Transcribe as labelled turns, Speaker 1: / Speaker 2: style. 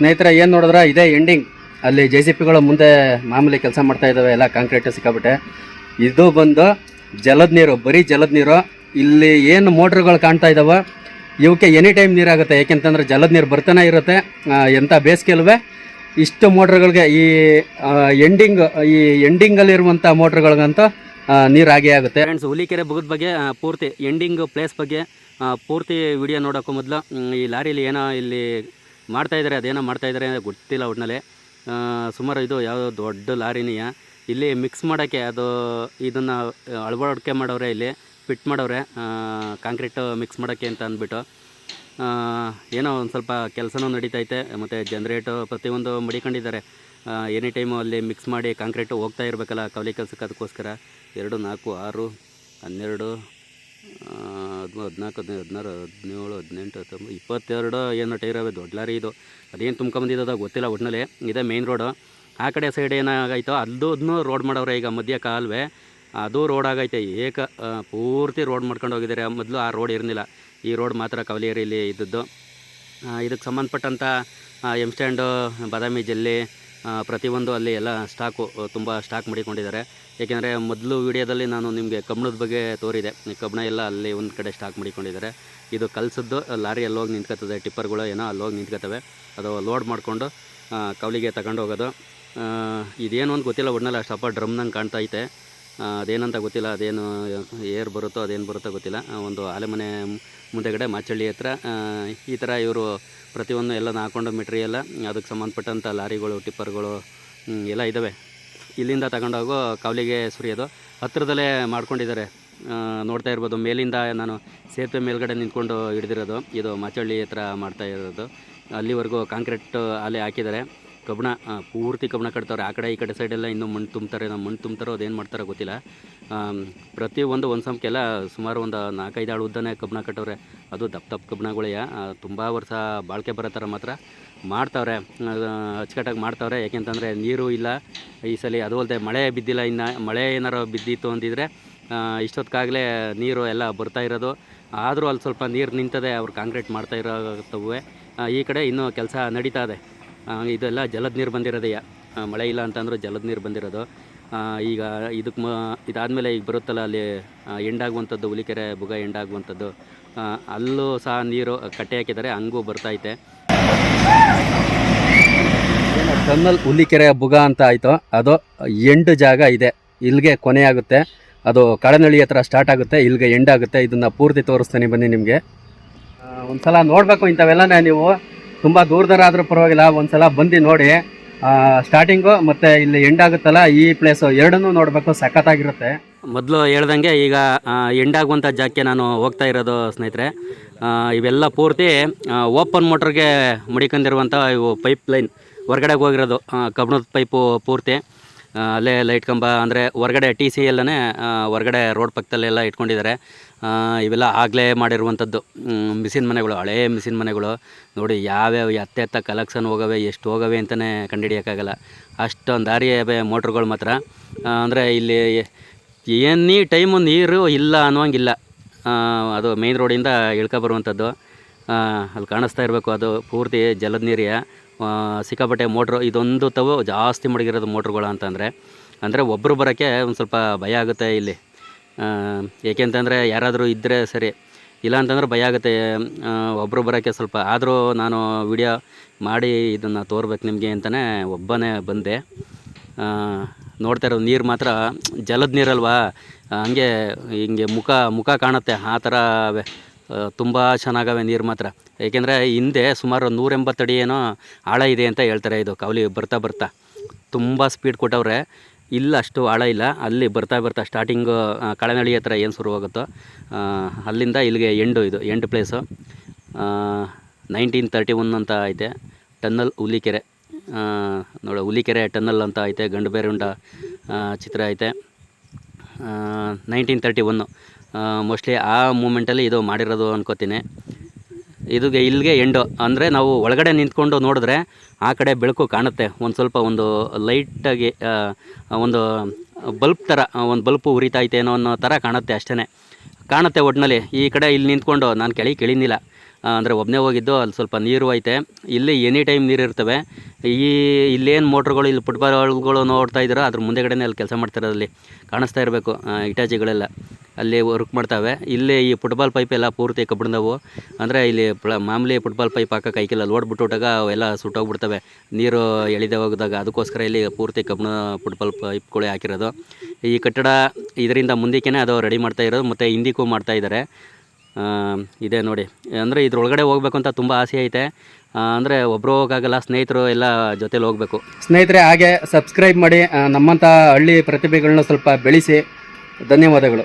Speaker 1: ಸ್ನೇಹಿತರೆ, ಏನು ನೋಡಿದ್ರೆ? ಇದೇ ಎಂಡಿಂಗ್ ಅಲ್ಲಿ ಜೆ ಸಿ ಪಿಗಳು ಮುಂದೆ ಮಾಮೂಲಿ ಕೆಲಸ ಮಾಡ್ತಾ ಇದ್ದಾವೆ ಎಲ್ಲ ಕಾಂಕ್ರೀಟ್ ಸಿಕ್ಕಾಬಿಟ್ಟೆ. ಇದು ಬಂದು ಜಲದ ನೀರು, ಬರೀ ಜಲದ ನೀರು. ಇಲ್ಲಿ ಏನು ಮೋಟ್ರ್ಗಳು ಕಾಣ್ತಾ ಇದ್ದಾವೆ ಇವಕ್ಕೆ ಎನಿ ಟೈಮ್ ನೀರಾಗುತ್ತೆ. ಯಾಕೆಂತಂದ್ರೆ ಜಲದ ನೀರು ಬರ್ತಾನೆ ಇರುತ್ತೆ. ಎಂಥ ಬೇಸಿಗೆಲ್ವೇ ಇಷ್ಟು ಮೋಟ್ರ್ಗಳಿಗೆ ಈ ಎಂಡಿಂಗ್ ಈ ಎಂಡಿಂಗಲ್ಲಿರುವಂಥ ಮೋಟ್ರ್ಗಳಿಗಂತೂ ನೀರು ಆಗೇ ಆಗುತ್ತೆ. ಫ್ರೆಂಡ್ಸ್ ಹುಲಿಕೆರೆ ಬುಗದ ಬಗ್ಗೆ ಪೂರ್ತಿ ಎಂಡಿಂಗ್ ಪ್ಲೇಸ್ ಬಗ್ಗೆ ಪೂರ್ತಿ ವಿಡಿಯೋ ನೋಡೋಕ್ಕೂ ಮೊದಲು ಈ ಲಾರಿಲಿ ಏನೋ ಇಲ್ಲಿ ಮಾಡ್ತಾ ಇದ್ದಾರೆ, ಅದೇನೋ ಮಾಡ್ತಾ ಇದ್ದಾರೆ ಗೊತ್ತಿಲ್ಲ ಒಟ್ಟಿನಲ್ಲಿ ಸುಮಾರು ಇದು ಯಾವುದೋ ದೊಡ್ಡ ಲಾರಿನಿಯ. ಇಲ್ಲಿ ಮಿಕ್ಸ್ ಮಾಡೋಕ್ಕೆ ಅದು ಇದನ್ನು ಅಳವಡಿಕೆ ಮಾಡವ್ರೆ ಇಲ್ಲಿ ಫಿಟ್ ಮಾಡವ್ರೆ ಕಾಂಕ್ರೀಟು ಮಿಕ್ಸ್ ಮಾಡೋಕ್ಕೆ ಅಂತ ಅಂದ್ಬಿಟ್ಟು. ಏನೋ ಒಂದು ಸ್ವಲ್ಪ ಕೆಲಸನೂ ನಡೀತೈತೆ, ಮತ್ತು ಜನ್ರೇಟು ಪ್ರತಿಯೊಂದು ಮಡಿಕೊಂಡಿದ್ದಾರೆ. ಎನಿ ಟೈಮು ಅಲ್ಲಿ ಮಿಕ್ಸ್ ಮಾಡಿ ಕಾಂಕ್ರೀಟು ಹೋಗ್ತಾ ಇರಬೇಕಲ್ಲ, ಕವಲಿ ಕೆಲಸಕ್ಕೆ ಅದಕ್ಕೋಸ್ಕರ. ಎರಡು, ನಾಲ್ಕು, ಆರು, ಹನ್ನೆರಡು ಹದಿಮೂರು ಹದಿನಾಲ್ಕು, ಹದಿನೈದು, ಹದಿನಾರು, ಹದಿನೇಳು, ಹದಿನೆಂಟು, ಹತ್ತೊಂಬತ್ತು, ಇಪ್ಪತ್ತೆರಡು ಏನೋ ಟೈರ್ ಅವೆ, ದೊಡ್ಡ ಲಾರಿ ಇದು. ಅದೇನು ತುಂಬ್ಕೊಂಬಂದಿದ್ದದ ಗೊತ್ತಿಲ್ಲ ಒಟ್ಟಿನಲ್ಲಿ ಇದೇ ಮೇಯ್ನ್ ರೋಡು ಆ ಕಡೆ ಸೈಡ್ ಏನಾಗೈತೋ ಅದು ಅದನ್ನೂ ರೋಡ್ ಮಾಡವ್ರೆ ಈಗ ಮಧ್ಯ ಕಾಲುವೆ. ಅದು ರೋಡ್ ಆಗೈತೆ. ಏಕ ಪೂರ್ತಿ ರೋಡ್ ಮಾಡ್ಕೊಂಡು ಹೋಗಿದ್ದಾರೆ. ಮೊದಲು ಆ ರೋಡ್ ಇರಲಿಲ್ಲ. ಈ ರೋಡ್ ಮಾತ್ರ ಕವಲಿಯರಿಲಿ ಇದ್ದದ್ದು. ಇದಕ್ಕೆ ಸಂಬಂಧಪಟ್ಟಂಥ ಎಂ ಸ್ಟ್ಯಾಂಡು ಬಾದಾಮಿ ಜಲ್ಲಿ ಪ್ರತಿಯೊಂದು ಅಲ್ಲಿ ಎಲ್ಲ ಸ್ಟಾಕು ತುಂಬ ಸ್ಟಾಕ್ ಮಾಡಿಕೊಂಡಿದ್ದಾರೆ. ಏಕೆಂದರೆ ಮೊದಲು ವಿಡಿಯೋದಲ್ಲಿ ನಾನು ನಿಮಗೆ ಕಬ್ಬಣದ ಬಗ್ಗೆ ತೋರಿದೆ. ಕಬ್ಬಣ ಎಲ್ಲ ಅಲ್ಲಿ ಒಂದು ಕಡೆ ಸ್ಟಾಕ್ ಮಾಡಿಕೊಂಡಿದ್ದಾರೆ. ಇದು ಕಲಸದ್ದು, ಲಾರಿ ಅಲ್ಲಿ ಹೋಗಿ ನಿಂತ್ಕೋತದೆ ಟಿಪ್ಪರ್ಗಳು ಏನೋ ಅಲ್ಲಿ ಹೋಗಿ ನಿಂತ್ಕೋತವೆ ಅದು ಲೋಡ್ ಮಾಡಿಕೊಂಡು ಕವಲಿಗೆ ತಗೊಂಡು ಹೋಗೋದು. ಇದೇನು ಅಂತ ಗೊತ್ತಿಲ್ಲ, ಒಟ್ನಲ್ಲಿ ಅಷ್ಟಪ್ಪ ಡ್ರಮ್ನಂಗೆ ಕಾಣ್ತಾ ಐತೆ. ಅದೇನಂತ ಗೊತ್ತಿಲ್ಲ, ಅದೇನು, ಏರ್ ಬರುತ್ತೋ, ಅದೇನು ಬರುತ್ತೋ ಗೊತ್ತಿಲ್ಲ. ಒಂದು ಆಲೆಮನೆ ಮುಂದೆಗಡೆ ಮಾಚಳ್ಳಿ ಹತ್ರ ಈ ಥರ ಇವರು ಪ್ರತಿಯೊಂದು ಎಲ್ಲ ಹಾಕೊಂಡು ಮೆಟೀರಿಯಲ್ಲ ಅದಕ್ಕೆ ಸಂಬಂಧಪಟ್ಟಂಥ ಲಾರಿಗಳು, ಟಿಪ್ಪರ್ಗಳು ಎಲ್ಲ ಇದ್ದಾವೆ ಇಲ್ಲಿಂದ ತಗೊಂಡೋಗೋ ಕಾವಲಿಗೆ ಸುರಿಯೋದು. ಹತ್ತಿರದಲ್ಲೇ ಮಾಡ್ಕೊಂಡಿದ್ದಾರೆ. ನೋಡ್ತಾ ಇರ್ಬೋದು. ಮೇಲಿಂದ ನಾನು ಸೇತುವೆ ಮೇಲ್ಗಡೆ ನಿಂತ್ಕೊಂಡು ಹಿಡ್ದಿರೋದು. ಇದು ಮಾಚಳ್ಳಿ ಹತ್ರ ಮಾಡ್ತಾ ಇರೋದು. ಅಲ್ಲಿವರೆಗೂ ಕಾಂಕ್ರೀಟ್ ಅಲ್ಲಿ ಹಾಕಿದ್ದಾರೆ. ಕಬ್ಬಣ ಪೂರ್ತಿ ಕಬ್ಬಣ ಕಟ್ತಾವ್ರೆ. ಆ ಕಡೆ, ಈ ಕಡೆ ಸೈಡೆಲ್ಲ ಇನ್ನೂ ಮಣ್ಣು ತುಂಬ್ತಾರೆ. ನಮ್ಮ ಮಣ್ಣು ತುಂಬ್ತಾರೋ ಅದೇನು ಮಾಡ್ತಾರೋ ಗೊತ್ತಿಲ್ಲ. ಪ್ರತಿ ಒಂದು ಸಂಖ್ಯೆಲ್ಲ ಸುಮಾರು ಒಂದು ನಾಲ್ಕೈದು ಆಳು ಉದ್ದನೇ ಕಬ್ಬಣ ಕಟ್ಟವ್ರೆ. ಅದು ದಪ್ಪ ದಪ್ಪ ಕಬ್ಬಣಗಳೇ. ತುಂಬ ವರ್ಷ ಬಾಳಿಕೆ ಬರೋ ಮಾತ್ರ ಮಾಡ್ತಾವ್ರೆ. ಅಚ್ಚುಕಟ್ಟಾಗಿ ಮಾಡ್ತಾವ್ರೆ. ಯಾಕೆಂತಂದರೆ ನೀರು ಇಲ್ಲ. ಈ ಸಲ ಅದು ಅಲ್ಲದೆ ಮಳೆ ಬಿದ್ದಿಲ್ಲ ಇನ್ನು. ಮಳೆ ಏನಾರು ಬಿದ್ದಿತ್ತು ಅಂದಿದ್ರೆ ಇಷ್ಟೊತ್ತಿಗಾಗಲೇ ನೀರು ಎಲ್ಲ ಬರ್ತಾ ಇರೋದು. ಆದರೂ ಅಲ್ಲಿ ಸ್ವಲ್ಪ ನೀರು ನಿಂತದೆ. ಅವ್ರು ಕಾಂಕ್ರೀಟ್ ಮಾಡ್ತಾ ಇರೋ ಈ ಕಡೆ ಇನ್ನೂ ಕೆಲಸ ನಡೀತಾ ಇದೆ. ಇದೆಲ್ಲ ಜಲದ ನೀರು ಬಂದಿರೋದೆಯ? ಮಳೆ ಇಲ್ಲ ಅಂತಂದ್ರೆ ಜಲದ ನೀರು ಬಂದಿರೋದು. ಈಗ ಇದಕ್ಕೆ ಮ, ಇದಾದಮೇಲೆ ಈಗ ಬರುತ್ತಲ್ಲ ಅಲ್ಲಿ ಎಂಡಾಗುವಂಥದ್ದು, ಹುಲಿಕೆರೆ ಬುಗ ಎಂಡಾಗುವಂಥದ್ದು. ಅಲ್ಲೂ ಸಹ ನೀರು ಕಟ್ಟೆ ಹಾಕಿದ್ದಾರೆ, ಹಂಗೂ ಬರ್ತೈತೆ ಟನ್ನಲ್ ಹುಲಿಕೆರೆ ಬುಗ ಅಂತ ಆಯಿತು. ಅದು ಎಂಡು ಜಾಗ ಇದೆ. ಇಲ್ಲಿಗೆ ಕೊನೆ ಆಗುತ್ತೆ. ಅದು ಕಡನಳ್ಳಿ ಹತ್ರ ಸ್ಟಾರ್ಟ್ ಆಗುತ್ತೆ. ಇಲ್ಲಿಗೆ ಎಂಡಾಗುತ್ತೆ ಇದನ್ನು ಪೂರ್ತಿ ತೋರಿಸ್ತೀನಿ ಬನ್ನಿ ನಿಮಗೆ. ಒಂದು ಸಲ ನೋಡಬೇಕು ಇಂಥವೆಲ್ಲನೇ ನೀವು. ತುಂಬ ದೂರದರ ಆದರೂ ಪರವಾಗಿಲ್ಲ, ಒಂದ್ಸಲ ಬಂದು ನೋಡಿ. ಸ್ಟಾರ್ಟಿಂಗು ಮತ್ತು ಇಲ್ಲಿ ಎಂಡ್ ಆಗುತ್ತಲ್ಲ, ಈ ಪ್ಲೇಸು ಎರಡನ್ನೂ ನೋಡಬೇಕು, ಸಖತ್ತಾಗಿರುತ್ತೆ. ಮೊದಲು ಹೇಳ್ದಂಗೆ ಈಗ ಎಂಡ್ ಆಗುವಂಥ ಜಾಗಕ್ಕೆ ನಾನು ಹೋಗ್ತಾ ಇರೋದು ಸ್ನೇಹಿತರೆ. ಇವೆಲ್ಲ ಪೂರ್ತಿ ಓಪನ್ ಮೋಟ್ರಿಗೆ ಮಡಿಕೊಂಡಿರುವಂಥ ಇವು ಪೈಪ್ ಲೈನ್ ಹೊರ್ಗಡೆಗೆ ಹೋಗಿರೋದು ಕಬ್ಬಣದ ಪೈಪು ಪೂರ್ತಿ. ಅಲ್ಲೇ ಲೈಟ್ ಕಂಬ ಅಂದರೆ ಹೊರಗಡೆ ಟಿ ಸಿ ಎಲ್ಲನೇ ಹೊರಗಡೆ ರೋಡ್ ಪಕ್ಕದಲ್ಲೆಲ್ಲ ಇಟ್ಕೊಂಡಿದ್ದಾರೆ. ಇವೆಲ್ಲ ಆಗಲೇ ಮಾಡಿರುವಂಥದ್ದು. ಮ್, ಮಿಷಿನ್ ಮನೆಗಳು ಹಳೇ ಮಿಷಿನ್ ಮನೆಗಳು. ನೋಡಿ ಯಾವ್ಯಾವ ಅತ್ತೆ ಎತ್ತ ಕಲೆಕ್ಷನ್ ಹೋಗವೆ ಎಷ್ಟು ಹೋಗವೆ ಅಂತಲೇ ಕಂಡುಹಿಡಿಯೋಕ್ಕಾಗಲ್ಲ. ಅಷ್ಟೊಂದು ದಾರಿ ಮೋಟ್ರ್ಗಳು ಮಾತ್ರ. ಅಂದರೆ ಇಲ್ಲಿ ಎನಿ ಟೈಮು ನೀರು ಇಲ್ಲ ಅನ್ನೋಂಗಿಲ್ಲ. ಅದು ಮೇನ್ ರೋಡಿಂದ ಇಳ್ಕೊ ಬರುವಂಥದ್ದು. ಅಲ್ಲಿ ಕಾಣಿಸ್ತಾ ಇರಬೇಕು ಅದು ಪೂರ್ತಿ ಜಲದ ನೀರಿಯ ಸಿಕ್ಕಾಪಟ್ಟೆ ಮೋಟ್ರು. ಇದೊಂದು ತವು ಜಾಸ್ತಿ ಮಡಗಿರೋದು ಮೋಟ್ರುಗಳು ಅಂತಂದರೆ. ಅಂದರೆ ಒಬ್ಬರು ಬರೋಕ್ಕೆ ಒಂದು ಸ್ವಲ್ಪ ಭಯ ಆಗುತ್ತೆ ಇಲ್ಲಿ. ಏಕೆಂತಂದರೆ ಯಾರಾದರೂ ಇದ್ದರೆ ಸರಿ. ಇಲ್ಲ ಅಂತಂದ್ರೆ ಭಯ ಆಗುತ್ತೆ. ಒಬ್ಬರು ಬರೋಕ್ಕೆ ಸ್ವಲ್ಪ ಆದರೂ ನಾನು ವಿಡಿಯೋ ಮಾಡಿ ಇದನ್ನು ತೋರ್ಬೇಕು ನಿಮಗೆ ಅಂತಲೇ ಒಬ್ಬನೇ ಬಂದೆ. ನೋಡ್ತಾ ಇರೋದು ನೀರು ಮಾತ್ರ ಜಲದ ನೀರಲ್ವಾ? ಹಂಗೆ ಹಿಂಗೆ ಮುಖ ಮುಖ ಕಾಣುತ್ತೆ ಆ ಥರ ತುಂಬ ಚೆನ್ನಾಗವೆ ನೀರು ಮಾತ್ರ. ಏಕೆಂದರೆ ಹಿಂದೆ ಸುಮಾರು ನೂರೆಂಬತ್ತು ಅಡಿ ಏನೋ ಆಳ ಇದೆ ಅಂತ ಹೇಳ್ತಾರೆ ಇದು ಕವಲಿ ಬರ್ತಾ ಬರ್ತಾ. ತುಂಬ ಸ್ಪೀಡ್ ಕೊಟ್ಟವ್ರೆ. ಇಲ್ಲ ಅಷ್ಟು ಆಳ ಇಲ್ಲ. ಅಲ್ಲಿ ಬರ್ತಾ ಬರ್ತಾ ಸ್ಟಾರ್ಟಿಂಗು ಕಳನಳ್ಳಿ ಹತ್ರ ಏನು ಶುರುವಾಗುತ್ತೋ ಅಲ್ಲಿಂದ ಇಲ್ಲಿಗೆ ಎಂಡು ಇದು, end place nineteen thirty one ಅಂತ ಐತೆ. ಟನ್ನಲ್ ಹುಲಿಕೆರೆ. ನೋಡಿ ನೋಡು ಹುಲಿಕೆರೆ ಟನ್ನಲ್ ಅಂತ ಐತೆ, ಗಂಡು ಬೇರುಂಡ ಚಿತ್ರ ಐತೆ. ನೈನ್ಟೀನ್ ತರ್ಟಿ ಒನ್ನು ಮೋಸ್ಟ್ಲಿ ಆ ಮೂಮೆಂಟಲ್ಲಿ ಇದು ಮಾಡಿರೋದು ಅನ್ಕೋತೀನಿ. ಇದುಗೆ ಇಲ್ಲಿಗೆ ಎಂಡು ಅಂದರೆ ನಾವು ಒಳಗಡೆ ನಿಂತ್ಕೊಂಡು ನೋಡಿದ್ರೆ ಆ ಕಡೆ ಬೆಳಕು ಕಾಣುತ್ತೆ. ಒಂದು ಸ್ವಲ್ಪ ಒಂದು ಲೈಟಾಗಿ ಒಂದು ಬಲ್ಬ್ ಥರ ಒಂದು ಬಲ್ಪು ಉರಿತೈತೆ ಏನೋ ಅನ್ನೋ ಥರ ಕಾಣುತ್ತೆ ಅಷ್ಟೇ ಕಾಣುತ್ತೆ ಒಟ್ಟಿನಲ್ಲಿ ಈ ಕಡೆ ಇಲ್ಲಿ ನಿಂತ್ಕೊಂಡು ನಾನು ಕೆಳಗೆ ಕೇಳಿನಿಲ್ಲ. ಅಂದರೆ ಒಬ್ಬನೇ ಹೋಗಿದ್ದು, ಅಲ್ಲಿ ಸ್ವಲ್ಪ ನೀರು ಐತೆ. ಇಲ್ಲಿ ಎನಿ ಟೈಮ್ ನೀರು ಇರ್ತವೆ. ಈ, ಇಲ್ಲೇನು ಮೋಟ್ರುಗಳು, ಇಲ್ಲಿ ಫುಟ್ಬಾಲ್ಗಳು ನೋಡ್ತಾ ಇದ್ದೀರೋ ಅದ್ರ ಮುಂದೆಗಡೆನೇ ಅಲ್ಲಿ ಕೆಲಸ ಮಾಡ್ತಿರೋದಲ್ಲಿ ಕಾಣಿಸ್ತಾ ಇರಬೇಕು ಇಟಾಚಿಗಳೆಲ್ಲ ಅಲ್ಲಿ ವರ್ಕ್ ಮಾಡ್ತಾವೆ. ಇಲ್ಲಿ ಈ ಫುಟ್ಬಾಲ್ ಪೈಪ್ ಎಲ್ಲ ಪೂರ್ತಿ ಕಬ್ಬಿಣದವು. ಅಂದರೆ ಇಲ್ಲಿ ಪ್ಲ, ಮಾಮೂಲಿ ಫುಟ್ಬಾಲ್ ಪೈಪ್ ಹಾಕೋ ಕೈಕಿಲ್ಲ. ಲೋಡ್ ಬಿಟ್ಟುಟಾಗ ಅವೆಲ್ಲ ಸುಟ್ಟೋಗ್ಬಿಡ್ತವೆ ನೀರು ಎಳಿದೆ ಹೋಗಿದಾಗ ಅದಕ್ಕೋಸ್ಕರ ಇಲ್ಲಿ ಪೂರ್ತಿ ಕಬ್ಬಿಣ ಫುಟ್ಬಾಲ್ ಪೈಪ್ಗಳೇ ಹಾಕಿರೋದು. ಈ ಕಟ್ಟಡ ಇದರಿಂದ ಮುಂದಕ್ಕೆ ಅದು ರೆಡಿ ಮಾಡ್ತಾ ಇರೋದು. ಮತ್ತು ಹಿಂದಿಕ್ಕೂ ಮಾಡ್ತಾ ಇದ್ದಾರೆ ಇದೆ ನೋಡಿ. ಅಂದರೆ ಇದ್ರೊಳಗಡೆ ಹೋಗ್ಬೇಕು ಅಂತ ತುಂಬ ಆಸೆ ಐತೆ. ಅಂದರೆ ಒಬ್ಬರು ಹೋಗೋಕ್ಕಾಗಲ್ಲ ಸ್ನೇಹಿತರು ಎಲ್ಲ ಜೊತೇಲಿ ಹೋಗಬೇಕು.
Speaker 2: ಸ್ನೇಹಿತರೆ, ಹಾಗೆ ಸಬ್ಸ್ಕ್ರೈಬ್ ಮಾಡಿ ನಮ್ಮಂಥ ಹಳ್ಳಿ ಪ್ರತಿಭೆಗಳನ್ನ ಸ್ವಲ್ಪ ಬೆಳೆಸಿ. ಧನ್ಯವಾದಗಳು.